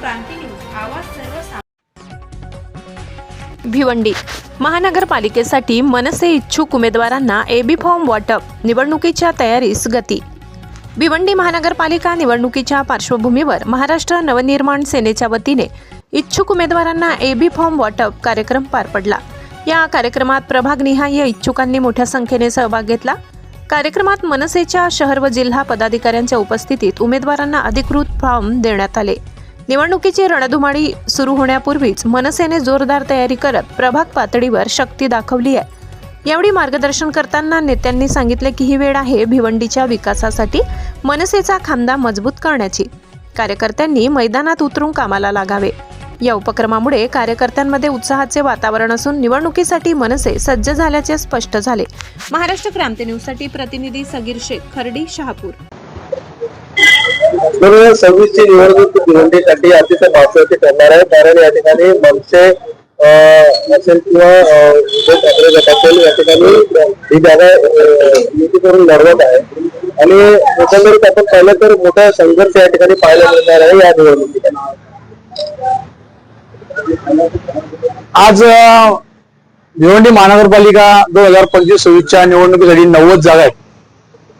क्रांती news आवाज भिवंडी. महानगरपालिकेसाठी मनसे इच्छुक उमेदवारांना एबी फॉर्म वाटप निवडणुकीच्या तयारीस गती. भिवंडी महानगरपालिका निवडणुकीच्या पार्श्वभूमीवर महाराष्ट्र नवनिर्माण सेनेच्या वतीने इच्छुक उमेदवारांना एबी फॉर्म वाटप कार्यक्रम पार पडला. या कार्यक्रमात प्रभागनिहाय इच्छुकांनी मोठ्या संख्येने सहभाग घेतला. कार्यक्रमात मनसेच्या शहर व जिल्हा पदाधिकाऱ्यांच्या उपस्थितीत उमेदवारांना अधिकृत फॉर्म देण्यात आले. निवडणुकीची रणधुमाळी सुरू होण्यापूर्वीच मनसेने जोरदार तयारी करत प्रभाग पातळीवर शक्ती दाखवली आहे. यावेळी मार्गदर्शन करताना नेत्यांनी सांगितले की ही वेळ आहे भिवंडीच्या विकासासाठी मनसेचा खांदा मजबूत करण्याची. कार्यकर्त्यांनी मैदानात उतरून कामाला लागावे. या उपक्रमामुळे कार्यकर्त्यांमध्ये उत्साहाचे वातावरण असून निवडणुकीसाठी मनसे सज्ज झाल्याचे स्पष्ट झाले. महाराष्ट्र क्रांती न्यूजसाठी प्रतिनिधी सगीर शेख खर्डी शहापूर. दोन हजार सव्वीस ची निवडणूक भिवंडीसाठी अतिशय महत्वाची ठरणार आहे. कारण या ठिकाणी मनसे असेल किंवा उद्धव ठाकरे गट असेल या ठिकाणी ही जागा युती करून लढवत आहे. आणि एकंदरीत आपण पाहिलं तर मोठा संघर्ष या ठिकाणी पाहायला मिळणार आहे या निवडणुकीसाठी. आज भिवंडी महानगरपालिका दोन हजार पंचवीस सव्वीसच्या निवडणुकीसाठी नव्वद जागा आहेत.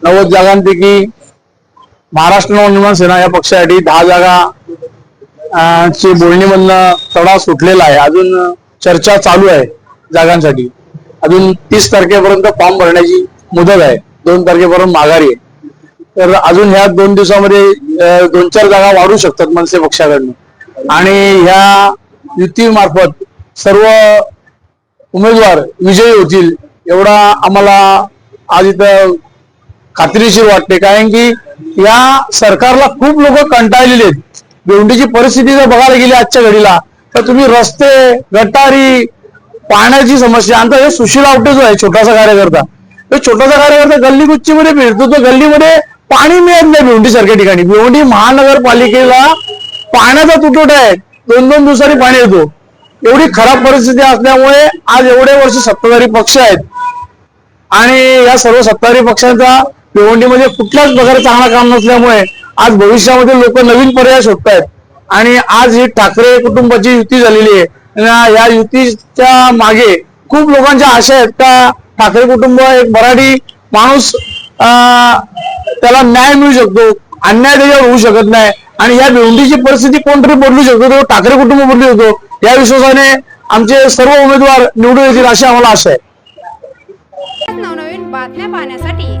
नव्वद जागांपैकी महाराष्ट्र नवनिर्माण सेना या पक्षासाठी दहा जागा ची बोलणीमधनं तडा सुटलेला आहे. अजून चर्चा चालू आहे जागांसाठी. अजून तीस तारखेपर्यंत फॉर्म भरण्याची मुदत आहे. दोन तारखेपर्यंत माघारी आहे. तर अजून ह्या दोन दिवसामध्ये दोन चार जागा वाढू शकतात मनसे पक्षाकडनं. आणि ह्या युतीमार्फत सर्व उमेदवार विजयी होतील एवढा आम्हाला आज इथं खात्रीशीर वाटते कारण की या सरकारला खूप लोक कंटाळलेले आहेत. भिवंडीची परिस्थिती जर बघायला गेली आजच्या घडीला तर तुम्ही रस्ते गटारी पाण्याची समस्या आमचा हे सुशील आवटे जो आहे छोटासा कार्यकर्ता तो छोटासा कार्यकर्ता गल्ली गुच्चीमध्ये फिरतो तो गल्लीमध्ये पाणी मिळत नाही भिवंडी सारख्या ठिकाणी. भिवंडी महानगरपालिकेला पाण्याचा तुटवडा आहे. दोन दोन दिवसांनी पाणी येतो. एवढी खराब परिस्थिती असल्यामुळे आज एवढे वर्ष सत्ताधारी पक्ष आहेत. आणि या सर्व सत्ताधारी पक्षांचा भिवंडीमध्ये कुठल्याच प्रकारे चांगला काम नसल्यामुळे आज भविष्यामध्ये लोक नवीन पर्याय शोधतायत. आणि आज ही ठाकरे कुटुंबाची युती झालेली आहे. या- युतीच्या मागे खूप लोकांच्या आशा आहेत का ठाकरे कुटुंब एक मराठी माणूस त्याला न्याय मिळू शकतो अन्याय त्याच्यावर होऊ शकत नाही. आणि या भिवंडीची परिस्थिती कोणतरी बदलू शकतो तो ठाकरे कुटुंब बदलू शकतो. या विश्वासाने आमचे सर्व उमेदवार निवडून येतील अशी आम्हाला आशा आहे. नवनवीन बातम्या पाहण्यासाठी